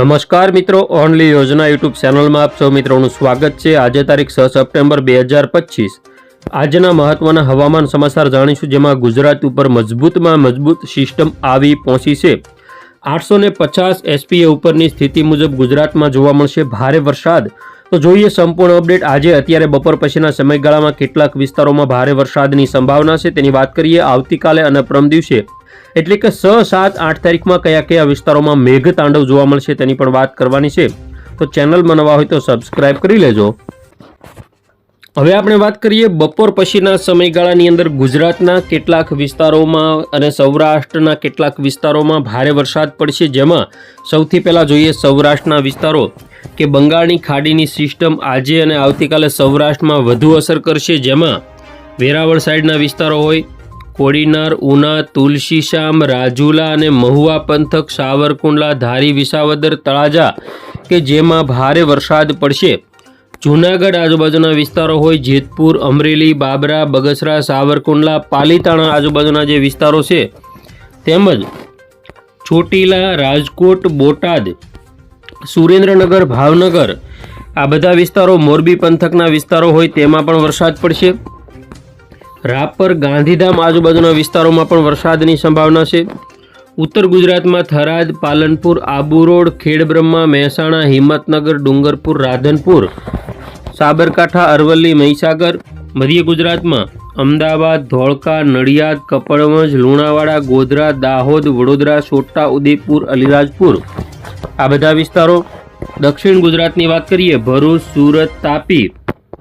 નમસ્કાર મિત્રો, ઓનલી યોજના યુટ્યુબ ચેનલમાં આપ સૌ મિત્રોનું સ્વાગત છે. આજે તારીખ છ સપ્ટેમ્બર બે હજાર પચીસ. આજના મહત્વના હવામાન સમાચાર જાણીશું, જેમાં ગુજરાત ઉપર મજબૂતમાં મજબૂત સિસ્ટમ આવી પહોંચી છે. આઠસો ને પચાસ એસપીએ ઉપરની સ્થિતિ મુજબ ગુજરાતમાં જોવા મળશે ભારે વરસાદ. તો જોઈએ સંપૂર્ણ અપડેટ. આજે અત્યારે બપોર પછીના સમયગાળામાં કેટલાક વિસ્તારોમાં ભારે વરસાદની સંભાવના છે. તેની વાત કરીએ આવતીકાલે અને પરમ દિવસે. એટલે કે છ, સાત, આઠ તારીખમાં કયા કયા વિસ્તારોમાં મેઘ તાંડવ જોવા મળશે તેની પણ વાત કરવાની છે. તો ચેનલમાં નવા હોય તો સબસ્ક્રાઇબ કરી લેજો. હવે આપણે વાત કરીએ બપોર પછીના સમયગાળાની અંદર ગુજરાતના કેટલાક વિસ્તારોમાં અને સૌરાષ્ટ્રના કેટલાક વિસ્તારોમાં ભારે વરસાદ પડશે. જેમાં સૌથી પહેલાં જોઈએ સૌરાષ્ટ્રના વિસ્તારો કે બંગાળની ખાડીની સિસ્ટમ આજે અને આવતીકાલે સૌરાષ્ટ્રમાં વધુ અસર કરશે. જેમાં વેરાવળ સાઈડના વિસ્તારો હોય કોડીનાર, ઉના તુલસીશ્યામ રાજુલા અને મહુવા પંથક, સાવરકુંડલા, ધારી, વિસાવદર, તળાજા કે જેમાં ભારે વરસાદ પડશે. જૂનાગઢ આજુબાજુના વિસ્તારો હોય જેતપુર, અમરેલી, બાબરા, બગસરા, સાવરકુંડલા, પાલીતાણા આજુબાજુના જે વિસ્તારો છે, તેમજ ચોટીલા, રાજકોટ, બોટાદ, સુરેન્દ્રનગર, ભાવનગર આ બધા વિસ્તારો મોરબી પંથકના વિસ્તારો હોય તેમાં પણ વરસાદ પડશે. રાપર ગાંધીધામ આજુબાજુના વિસ્તારોમાં પણ વરસાદની સંભાવના છે. ઉત્તર ગુજરાતમાં થરાદ, પાલનપુર, આબુ રોડ, ખેડબ્રહ્મા, મહેસાણા, હિંમતનગર, ડુંગરપુર, રાધનપુર, સાબરકાંઠા, અરવલ્લી, મહીસાગર, મધ્ય ગુજરાતમાં અમદાવાદ, ધોળકા, નડિયાદ, કપડવંજ, લુણાવાડા, ગોધરા, દાહોદ, વડોદરા છોટા ઉદેપુર અલીરાજપુર. આ બધા વિસ્તારો દક્ષિણ ગુજરાતની વાત કરીએ, ભરૂચ, સુરત, તાપી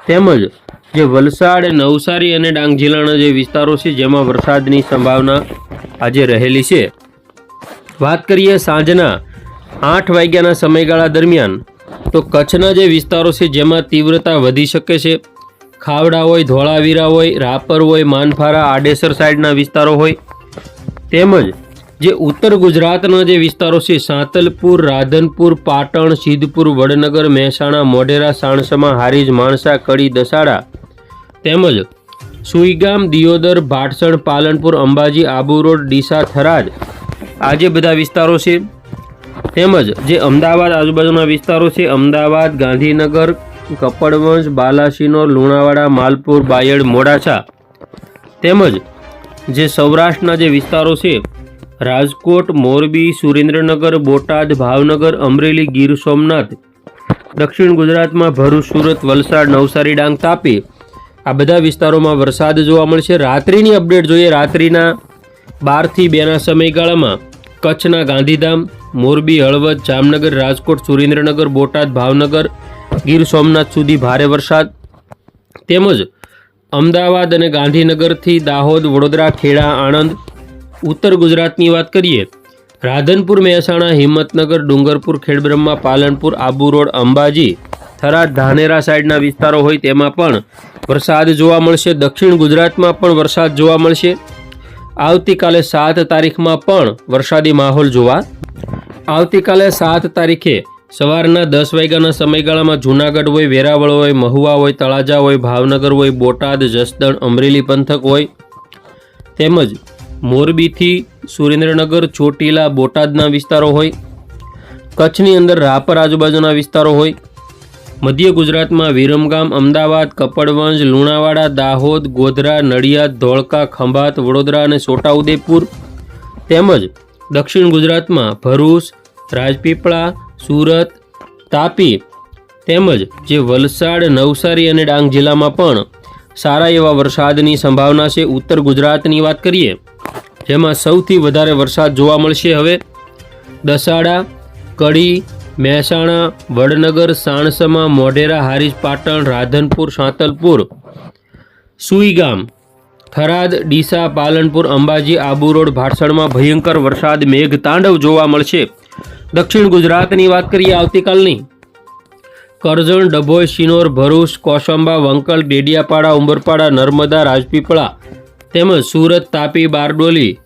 તેમજ જે વલસાડ, નવસારી અને ડાંગ જિલ્લાના જે વિસ્તારો છે, જેમાં વરસાદની સંભાવના આજે રહેલી છે. વાત કરીએ સાંજના આઠ વાગ્યાના સમયગાળા દરમિયાન, તો કચ્છના જે વિસ્તારો છે, જેમાં તીવ્રતા વધી શકે છે. ખાવડા હોય, ધોળાવીરા હોય, રાપર હોય, માનફારા, આડેસર સાઈડના વિસ્તારો હોય. તેમજ જે ઉત્તર ગુજરાતના જે વિસ્તારો છે, સાંતલપુર, રાધનપુર, પાટણ, સિદ્ધપુર, વડનગર, મહેસાણા, મોઢેરા, સાણસમા, હારીજ, માણસા, કડી, દસાડા તેમજ સુઈગામ, દિયોદર, ભાટસણ, પાલનપુર, અંબાજી, આબુ રોડ, ડીસા, થરાદ આ જે બધા વિસ્તારો છે, તેમજ જે અમદાવાદ આજુબાજુના વિસ્તારો છે, અમદાવાદ, ગાંધીનગર, કપડવંશ, બાલાસિનોર, લુણાવાડા, માલપુર, બાયડ, મોડાસા તેમજ જે સૌરાષ્ટ્રના જે વિસ્તારો છે, રાજકોટ, મોરબી, સુરેન્દ્રનગર, બોટાદ, ભાવનગર, અમરેલી, ગીર સોમનાથ, દક્ષિણ ગુજરાતમાં ભરૂચ, સુરત, વલસાડ, નવસારી, ડાંગ, તાપી આ બધા વિસ્તારોમાં વરસાદ જોવા મળશે. રાત્રિની અપડેટ જોઈએ. રાત્રિના બારથી બેના સમયગાળામાં કચ્છના ગાંધીધામ, મોરબી, હળવદ, જામનગર, રાજકોટ, સુરેન્દ્રનગર, બોટાદ, ભાવનગર, ગીર સોમનાથ સુધી ભારે વરસાદ. તેમજ અમદાવાદ અને ગાંધીનગરથી દાહોદ, વડોદરા, ખેડા, આણંદ, ઉત્તર ગુજરાતની વાત કરીએ, રાધનપુર, મહેસાણા, હિંમતનગર, ડુંગરપુર, ખેડબ્રહ્મા, પાલનપુર, આબુ રોડ, અંબાજી થરાદ ધાનેરા સાઈડના વિસ્તારો હોય તેમાં પણ વરસાદ જોવા મળશે. દક્ષિણ ગુજરાતમાં પણ વરસાદ જોવા મળશે. આવતીકાલે સાત તારીખમાં પણ વરસાદી માહોલ જોવા આવતીકાલે સાત તારીખે સવારના દસ વાગ્યાના સમયગાળામાં જૂનાગઢ હોય, વેરાવળ હોય, મહુવા હોય, તળાજા હોય, ભાવનગર હોય, બોટાદ, જસદણ, અમરેલી પંથક હોય તેમજ મોરબીથી સુરેન્દ્રનગર, ચોટીલા, બોટાદના વિસ્તારો હોય, કચ્છની અંદર રાપર આજુબાજુના વિસ્તારો હોય મધ્ય ગુજરાતમાં વિરમગામ, અમદાવાદ, કપડવંજ, લુણાવાડા, દાહોદ, ગોધરા, નડિયાદ, ધોળકા, ખંભાત, વડોદરા અને છોટાઉદેપુર તેમજ દક્ષિણ ગુજરાતમાં ભરૂચ, રાજપીપળા, સુરત, તાપી તેમજ જે વલસાડ, નવસારી અને ડાંગ જિલ્લામાં પણ સારા એવા વરસાદની સંભાવના છે. ઉત્તર ગુજરાતની વાત કરીએ, જેમાં સૌથી વધારે વરસાદ જોવા મળશે હવે. દસાડા, કડી મહેસાણા, વડનગર, સાણસમા, મોઢેરા, હારીજ પાટણ, રાધનપુર, સાંતલપુર સુઈગામ થરાદ, ડીસા, પાલનપુર, અંબાજી, આબુ રોડ, ભાટસણમાં ભયંકર વરસાદ, મેઘ, તાંડવ જોવા મળશે. દક્ષિણ ગુજરાતની વાત કરીએ આવતીકાલની. કરજણ, ડભોઈ, શિનોર, ભરૂચ, કોસંબા, વંકલ, ડેડિયાપાડા, ઉંબરપાડા, નર્મદા, રાજપીપળા તેમજ સુરત, તાપી, બારડોલી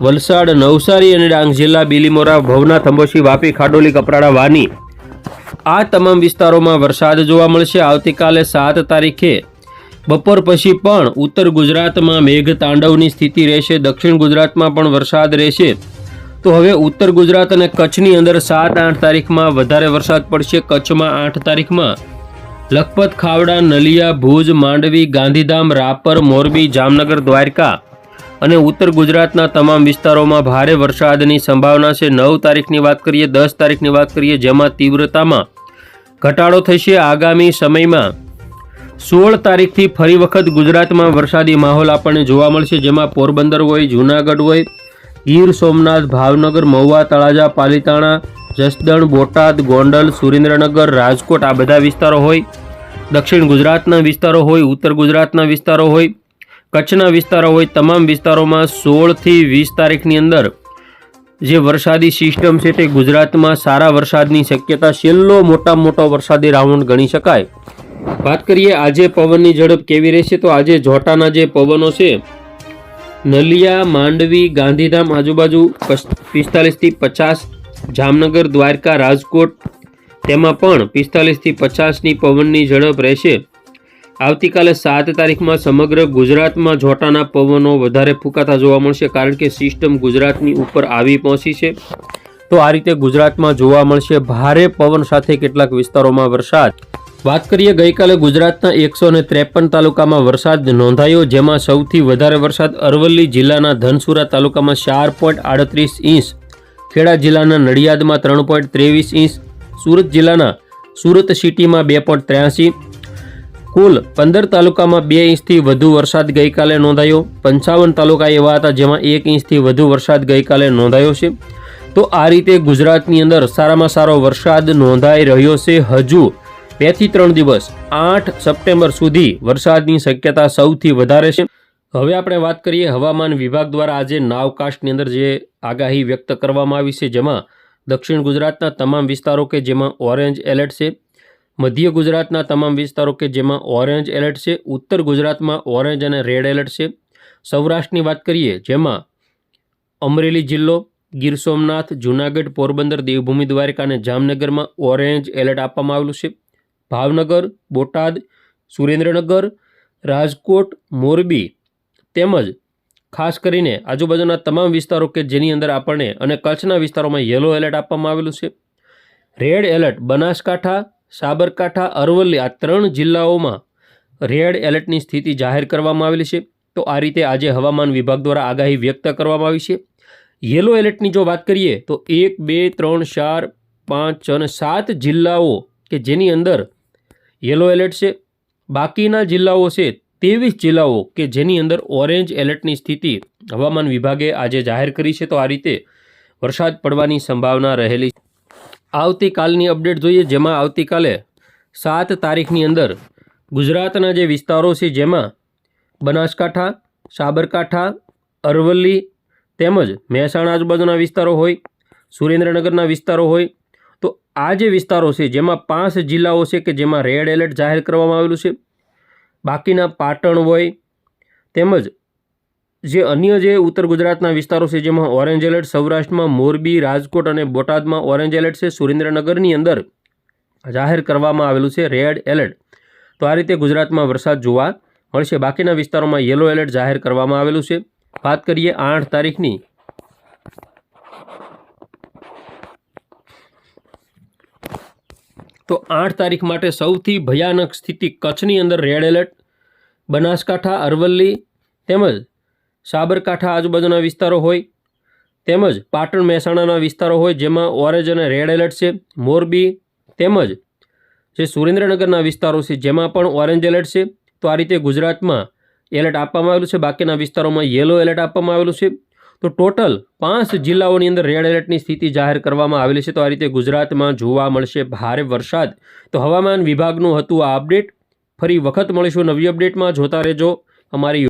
વલસાડ, નવસારી અને ડાંગ જિલ્લા બીલીમોરા ભવના થંબોશી વાપી, ખાડોલી, કપરાડા, વાની. આ તમામ વિસ્તારોમાં વરસાદ જોવા મળશે. આવતીકાલે સાત તારીખે. બપોર પછી પણ ઉત્તર ગુજરાતમાં મેઘ તાંડવની સ્થિતિ રહેશે. દક્ષિણ ગુજરાતમાં પણ વરસાદ રહેશે. તો હવે ઉત્તર ગુજરાત અને કચ્છની અંદર સાત આઠ તારીખમાં વધારે વરસાદ પડશે. કચ્છમાં આઠ તારીખમાં. લખપત, ખાવડા, નલિયા, ભુજ, માંડવી, ગાંધીધામ, રાપર, મોરબી, જામનગર, દ્વારકા. અને ઉત્તર ગુજરાતના તમામ વિસ્તારોમાં ભારે વરસાદની સંભાવના છે. નવ તારીખની વાત કરીએ, દસ તારીખની વાત કરીએ, જેમાં તીવ્રતામાં ઘટાડો થશે. આગામી સમયમાં સોળ તારીખથી ફરી વખત ગુજરાતમાં વરસાદી માહોલ આપણને જોવા મળશે, જેમાં પોરબંદર હોય, જૂનાગઢ હોય, ગીર સોમનાથ, ભાવનગર, મહુવા, તળાજા, પાલીતાણા, જસદણ, બોટાદ, ગોંડલ, સુરેન્દ્રનગર, રાજકોટ આ બધા વિસ્તારો હોય. દક્ષિણ ગુજરાતના વિસ્તારો હોય, ઉત્તર ગુજરાતના વિસ્તારો હોય કચ્છના વિસ્તારો હોય, તમામ વિસ્તારોમાં સોળથી વીસ તારીખની અંદર જે વરસાદી સિસ્ટમ છે તે ગુજરાતમાં સારા વરસાદની શક્યતા, છેલ્લો મોટા મોટો વરસાદી રાઉન્ડ ગણી શકાય. વાત કરીએ આજે પવનની ઝડપ કેવી રહેશે? તો આજે જોટાના જે પવનો છે, નલિયા, માંડવી, ગાંધીધામ આજુબાજુ પિસ્તાલીસથી પચાસ, જામનગર, દ્વારકા, રાજકોટ, તેમાં પણ પિસ્તાલીસથી પચાસની પવનની ઝડપ રહેશે. આવતીકાલે સાત તારીખમાં સમગ્ર ગુજરાતમાં જોટાના પવનો વધારે ફૂંકાતા જોવા મળશે કારણ કે સિસ્ટમ ગુજરાતની ઉપર આવી પહોંચી છે. તો આ રીતે ગુજરાતમાં જોવા મળશે ભારે પવન સાથે કેટલાક વિસ્તારોમાં વરસાદ. વાત કરીએ ગઈકાલે ગુજરાતના એકસો ને ત્રેપન તાલુકામાં વરસાદ નોંધાયો, જેમાં સૌથી વધારે વરસાદ અરવલ્લી જિલ્લાના ધનસુરા તાલુકામાં ચાર પોઈન્ટ આડત્રીસ ઇંચ, ખેડા જિલ્લાના નડિયાદમાં ત્રણ પોઈન્ટ ત્રેવીસ ઇંચ, સુરત જિલ્લાના સુરત સિટીમાં બે પોઈન્ટ ત્ર્યાસી કુલ પંદર તાલુકામાં બે ઇંચથી વધુ વરસાદ ગઈકાલે નોંધાયો. પંચાવન તાલુકા એવા હતા જેમાં એક ઇંચથી વધુ વરસાદ ગઈકાલે નોંધાયો છે. તો આ રીતે ગુજરાતની અંદર સારામાં સારો વરસાદ નોંધાઈ રહ્યો છે હજુ બેથી ત્રણ દિવસ. આઠ સપ્ટેમ્બર સુધી વરસાદની શક્યતા સૌથી વધારે છે. હવે આપણે વાત કરીએ હવામાન વિભાગ દ્વારા આજે નાવકાસ્ટની અંદર જે આગાહી વ્યક્ત કરવામાં આવી છે જેમાં દક્ષિણ ગુજરાતના તમામ વિસ્તારો કે જેમાં ઓરેન્જ એલર્ટ છે. મધ્ય ગુજરાતના તમામ વિસ્તારો કે જેમાં ઓરેન્જ એલર્ટ છે, ઉત્તર ગુજરાતમાં ઓરેન્જ અને રેડ એલર્ટ છે. સૌરાષ્ટ્રની વાત કરીએ, જેમાં અમરેલી જિલ્લો, ગીર સોમનાથ, જૂનાગઢ, પોરબંદર, દેવભૂમિ દ્વારકા અને જામનગરમાં ઓરેન્જ એલર્ટ આપવામાં આવેલું છે. ભાવનગર, બોટાદ, સુરેન્દ્રનગર, રાજકોટ, મોરબી તેમજ ખાસ કરીને આજુબાજુના તમામ વિસ્તારો કે જેની અંદર આપણને અને કચ્છના વિસ્તારોમાં યલો એલર્ટ આપવામાં આવેલું છે. રેડ એલર્ટ, બનાસકાંઠા સાબરકાંઠા, અરવલ્લી આ ત્રણ જિલ્લાઓમાં રેડ એલર્ટની સ્થિતિ જાહેર કરવામાં આવેલી છે. તો આ રીતે આજે હવામાન વિભાગ દ્વારા આગાહી વ્યક્ત કરવામાં આવી છે. યલો એલર્ટની જો વાત કરીએ, તો એક, બે, ત્રણ, ચાર, પાંચ અને સાત જિલ્લાઓ કે જેની અંદર યલો એલર્ટ છે. બાકીના જિલ્લાઓ છે ત્રેવીસ જિલ્લાઓ કે જેની અંદર ઓરેન્જ એલર્ટની સ્થિતિ હવામાન વિભાગે આજે જાહેર કરી છે. તો આ રીતે વરસાદ પડવાની સંભાવના રહેલી. આવતીકાલની અપડેટ જોઈએ, જેમાં આવતીકાલે સાત તારીખની અંદર ગુજરાતના જે વિસ્તારો છે, જેમાં બનાસકાંઠા, સાબરકાંઠા, અરવલ્લી તેમજ મહેસાણા આજુબાજુના વિસ્તારો હોય, સુરેન્દ્રનગરના વિસ્તારો હોય, તો આ જે વિસ્તારો છે, જેમાં પાંચ જિલ્લાઓ છે કે જેમાં રેડ એલર્ટ જાહેર કરવામાં આવેલું છે. બાકીના પાટણ હોય તેમજ જે અન્ય જે ઉત્તર ગુજરાતના વિસ્તારો છે, જેમાં ઓરેન્જ એલર્ટ સૌરાષ્ટ્રમાં મોરબી, રાજકોટ અને બોટાદમાં ઓરેન્જ એલર્ટ છે, સુરેન્દ્રનગરની અંદર જાહેર કરવામાં આવેલું છે રેડ એલર્ટ તો આ રીતે ગુજરાતમાં વરસાદ જોવા મળશે. બાકીના વિસ્તારોમાં યલો એલર્ટ જાહેર કરવામાં આવેલું છે. વાત કરીએ આઠ તારીખની. તો આઠ તારીખ માટે સૌથી ભયાનક સ્થિતિ કચ્છની અંદર રેડ એલર્ટ બનાસકાંઠા, અરવલ્લી તેમજ સાબરકાંઠા આજુબાજુના વિસ્તારો હોય, તેમજ પાટણ મહેસાણાના વિસ્તારો હોય, જેમાં ઓરેન્જ અને રેડ એલર્ટ છે, મોરબી તેમજ જે સુરેન્દ્રનગરના વિસ્તારો છે, જેમાં પણ ઓરેન્જ એલર્ટ છે, તો આ રીતે ગુજરાતમાં એલર્ટ આપવામાં આવેલું છે, બાકીના વિસ્તારોમાં યલો એલર્ટ આપવામાં આવેલું છે. તો ટોટલ પાંચ જિલ્લાઓની અંદર રેડ એલર્ટની સ્થિતિ જાહેર કરવામાં આવેલી છે, તો આ રીતે ગુજરાતમાં જોવા મળશે ભારે વરસાદ. તો હવામાન વિભાગનું હતું આ અપડેટ. ફરી વખત મળીશું નવી અપડેટમાં. જોતા રહેજો. અમારી